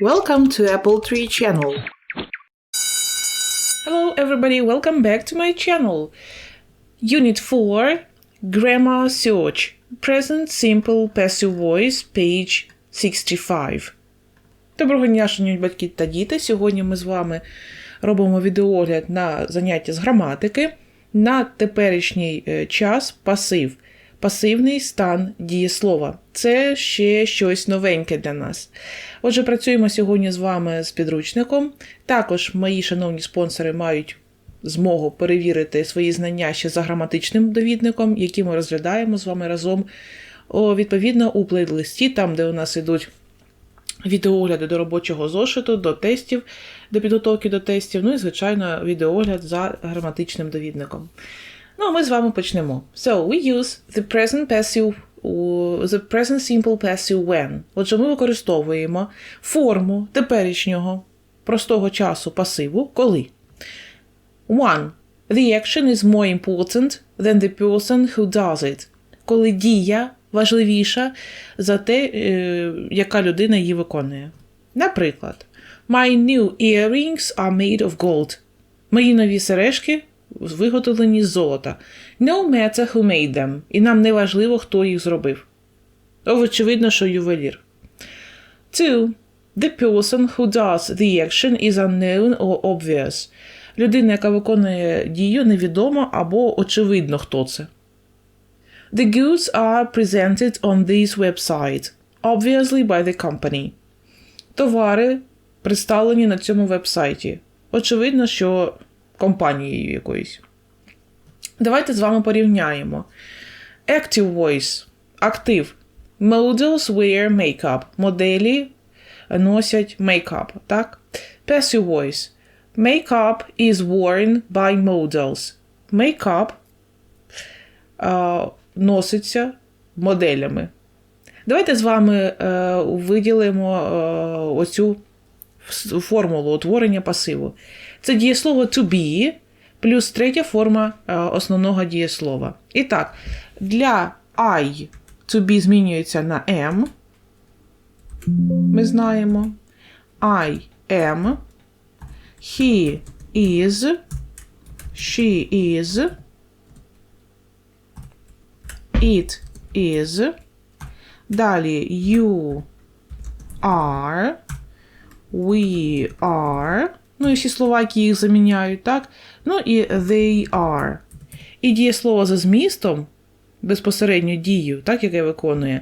Welcome to Apple Tree channel. Hello everybody, welcome back to my channel. Unit 4, Grammar Search. Present Simple Passive Voice, page 65. Доброго дня, шановні батьки та діти. Сьогодні ми з вами робимо відеоогляд на заняття з граматики на теперішній е, час пасив. Пасивний стан дієслова. Це ще щось новеньке для нас. Отже, працюємо сьогодні з вами з підручником. Також мої шановні спонсори мають змогу перевірити свої знання ще за граматичним довідником, який ми розглядаємо з вами разом. О, Відповідно, у плейлисті, там, де у нас ідуть відеогляди до робочого зошиту, до тестів, до підготовки до тестів, ну і, звичайно, відеогляд за граматичним довідником. Ну, а ми з вами почнемо. So, we use the present passive the present simple passive when. Отже, ми використовуємо форму теперішнього простого часу пасиву, коли. One. The action is more important than the person who does it. Коли дія важливіша за те, яка людина її виконує. Наприклад, My new earrings are made of gold. Мої нові сережки виготовлені з золота. No matter who made them. І нам не важливо, хто їх зробив. Очевидно, що ювелір. 2. The person who does the action is unknown or obvious. Людина, яка виконує дію, невідомо або очевидно, хто це. The goods are presented on this website, obviously by the company. Товари представлені на цьому вебсайті. Очевидно, що компанією якоюсь. Давайте з вами порівняємо. Active voice актив. Models wear makeup. Моделі носять мейкап. Так? Passive voice. Makeup is worn by models. Makeup uh, носиться моделями. Давайте з вами uh, виділимо uh, оцю формулу утворення пасиву. Це дієслово to be плюс третя форма основного дієслова. І так, для I to be змінюється на am. Ми знаємо. I am. He is. She is. It is. Далі you are. We are. Ну і всі слова, які їх заміняють, так? Ну і they are. І дієслово за змістом, безпосередньо дію, так, яке виконує,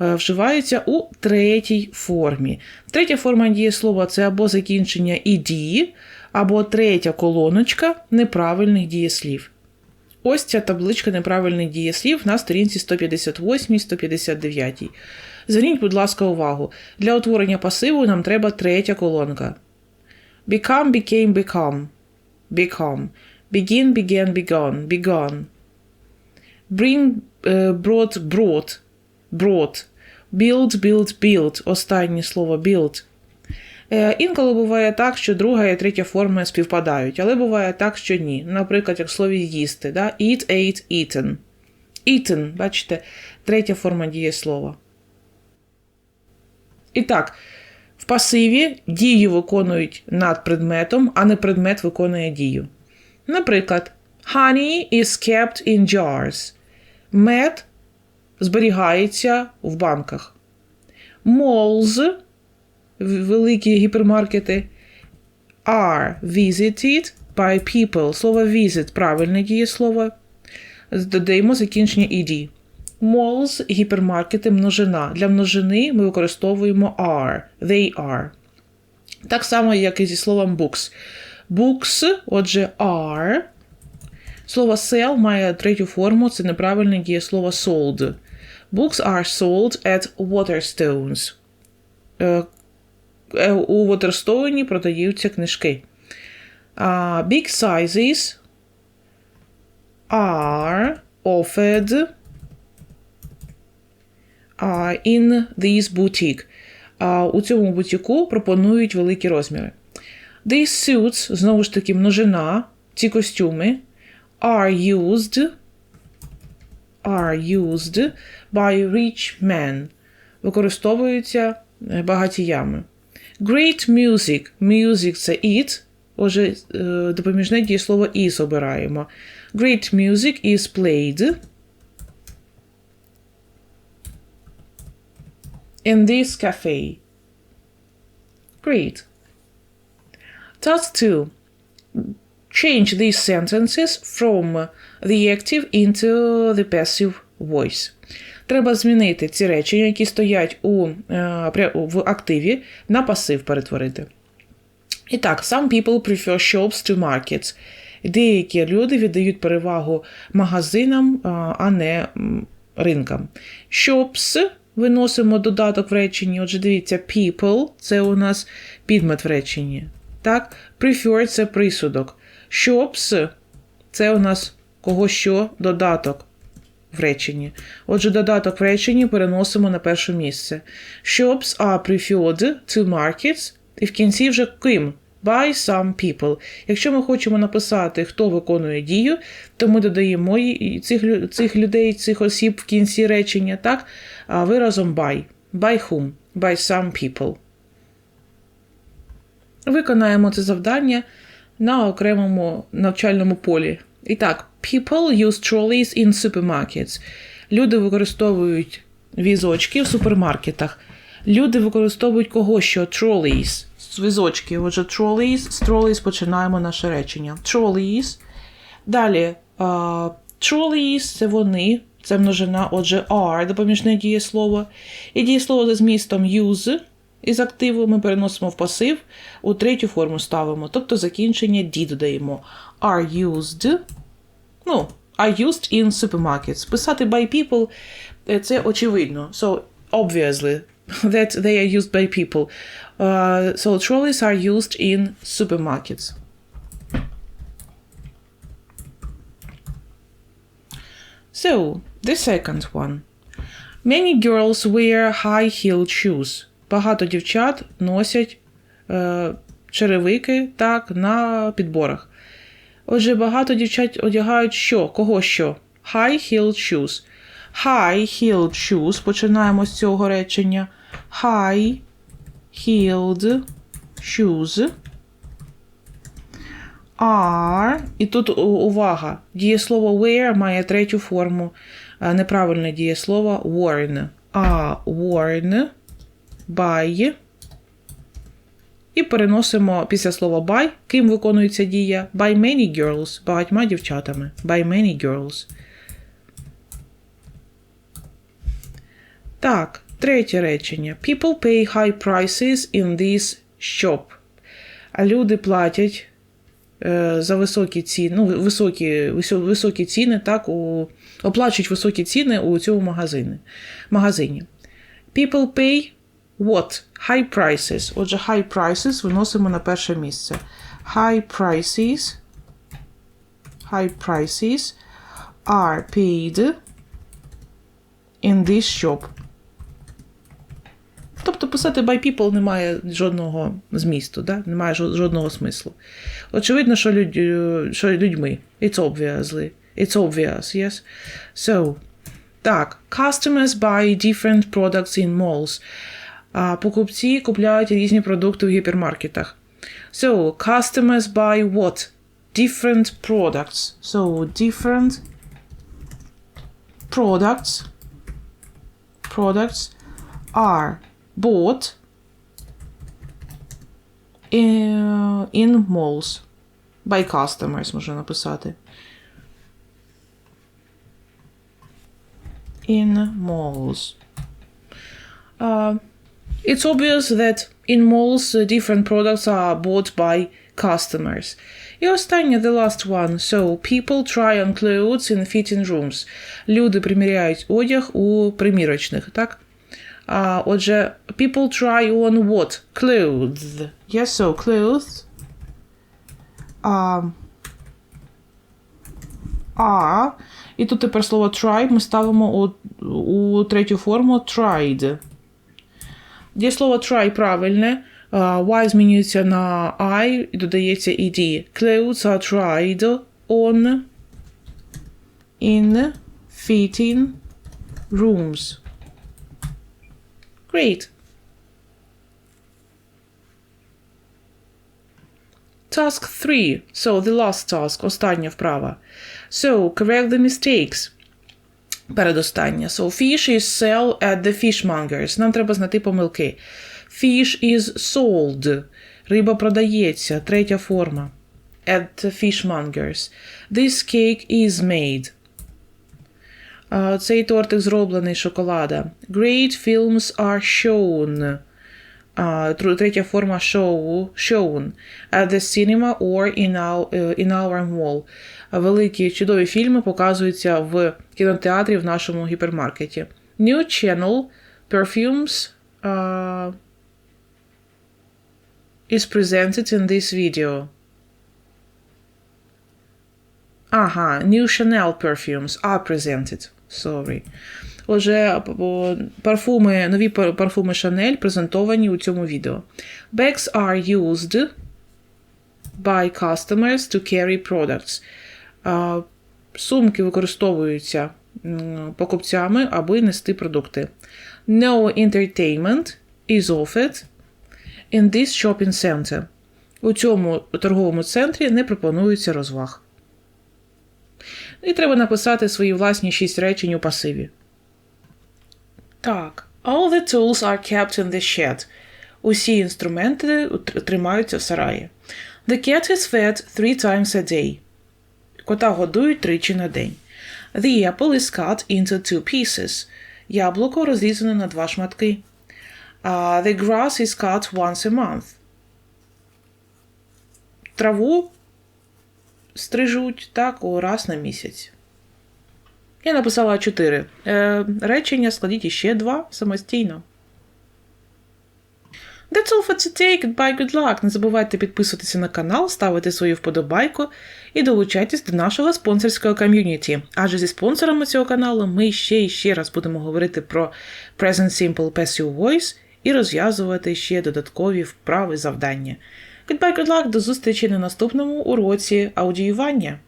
вживається у третій формі. Третя форма дієслова це або закінчення ed, або третя колоночка неправильних дієслів. Ось ця табличка неправильних дієслів на сторінці 158-159. Зверніть, будь ласка, увагу. Для утворення пасиву нам треба третя колонка. Become, became, become. Become. Begin, began, begun. Begun. Bring, uh, brought, brought. Brought. Build, build, build. Останнє слово build. Е, інколи буває так, що друга і третя форми співпадають, але буває так, що ні. Наприклад, як в слові їсти. Да? Eat, ate, eaten. Eaten, бачите, третя форма дієслова. І так, пасиві дію виконують над предметом, а не предмет виконує дію. Наприклад, honey is kept in jars. Мед зберігається в банках. Malls, великі гіпермаркети, are visited by people. Слово visit правильне дієслово. Додаємо закінчення ed. Malls – гіпермаркети множина. Для множини ми використовуємо are. They are. Так само, як і зі словом books. Books, отже, are. Слово sell має третю форму, це неправильне дієслово sold. Books are sold at Waterstones. У Waterstone продаються книжки. Big sizes are offered in this boutique. У цьому бутіку пропонують великі розміри. These suits, знову ж таки, множина, ці костюми, are used are used by rich men. Використовуються багатіями. Great music. Music це it. Отже, е, допоміжне дієслово is обираємо. Great music is played. In this cafe. Great. Task 2. Change these sentences from the active into the passive voice. Треба змінити ці речення, які стоять у, е, в активі, на пасив перетворити. І так, some people prefer shops to markets. Деякі люди віддають перевагу магазинам, а не ринкам. Shops виносимо додаток в реченні. Отже, дивіться, people це у нас підмет в реченні. Так, prefer це присудок. Shops це у нас кого що додаток в реченні. Отже, додаток в реченні переносимо на перше місце. Shops are preferred to markets, і в кінці вже ким? By some people. Якщо ми хочемо написати, хто виконує дію, то ми додаємо цих, цих людей, цих осіб в кінці речення, так? А виразом by. By whom? By some people. Виконаємо це завдання на окремому навчальному полі. І так, people use trolleys in supermarkets. Люди використовують візочки в супермаркетах. Люди використовують кого що? Trolleys. Візочки. Отже, trolleys. З trolleys починаємо наше речення. Trolleys. Далі. Uh, trolleys це вони. Це множина, отже, are, допоміжне дієслово. І дієслово за змістом use із активу ми переносимо в пасив, у третю форму ставимо, тобто закінчення D додаємо. Are used. Ну, are used in supermarkets. Писати by people е, це очевидно. So, obviously, that they are used by people. Uh, so, trolleys are used in supermarkets. So, the second one. Many girls wear high-heeled shoes. Багато дівчат носять е, черевики так, на підборах. Отже, багато дівчат одягають що? Кого що? High-heeled shoes. High-heeled shoes. Починаємо з цього речення. High-heeled shoes are. І тут увага. Дієслово wear має третю форму. Неправильне дієслово worn. Are worn by. І переносимо після слова by, ким виконується дія? By many girls, багатьма дівчатами. By many girls. Так, третє речення. People pay high prices in this shop. А люди платять е, за високі ціни, ну, високі, високі ціни, так, у, оплачують високі ціни у цьому магазині. магазині. People pay what? High prices. Отже, high prices виносимо на перше місце. High prices. High prices are paid in this shop. Тобто писати by people немає жодного змісту, да? немає жодного смислу. Очевидно, що, людь, що людьми. It's obviously. It's obvious, yes? So, так, customers buy different products in malls. А покупці купляють різні продукти в гіпермаркетах. So, customers buy what? Different products. So, different products products are bought in, in malls by customers, можна написати. In malls. Uh, it's obvious that in malls uh, different products are bought by customers. І останнє, the last one. So, people try on clothes in fitting rooms. Люди приміряють одяг у примірочних, так? А, отже, people try on what? Clothes. Yes, so clothes um, are. І тут тепер слово try ми ставимо у, у третю форму tried. Дієслово try правильне. Uh, y змінюється на I і додається ed. Clothes are tried on in fitting rooms. Great. Task 3. So, the last task. Остання вправа. So, correct the mistakes. Передостання. So, fish is sell at the fishmongers. Нам треба знайти помилки. Fish is sold. Риба продається. Третя форма. At the fishmongers. This cake is made. Цей тортик зроблений шоколада. Great films are shown. Третя форма show, shown at the cinema or in our, е, in our mall. Великі чудові фільми показуються в кінотеатрі в нашому гіпермаркеті. New channel perfumes uh, is presented in this video. Ага, New Chanel perfumes are presented. Sorry. Отже, парфуми, нові парфуми Chanel презентовані у цьому відео. Bags are used by customers to carry products. Сумки використовуються покупцями, аби нести продукти. No entertainment is offered in this shopping center. У цьому торговому центрі не пропонується розваг. І треба написати свої власні шість речень у пасиві. Так. All the tools are kept in the shed. Усі інструменти тримаються в сараї. The cat is fed three times a day. Кота годують тричі на день. The apple is cut into two pieces. Яблуко розрізано на два шматки. Uh, the grass is cut once a month. Траву стрижуть так раз на місяць. Я написала чотири. Е, речення складіть іще два самостійно. That's all for today. Goodbye, good luck. Не забувайте підписуватися на канал, ставити свою вподобайку і долучайтесь до нашого спонсорського ком'юніті. Адже зі спонсорами цього каналу ми ще і ще раз будемо говорити про Present Simple Passive Voice і розв'язувати ще додаткові вправи завдання. Goodbye, good luck, до зустрічі на наступному уроці аудіювання.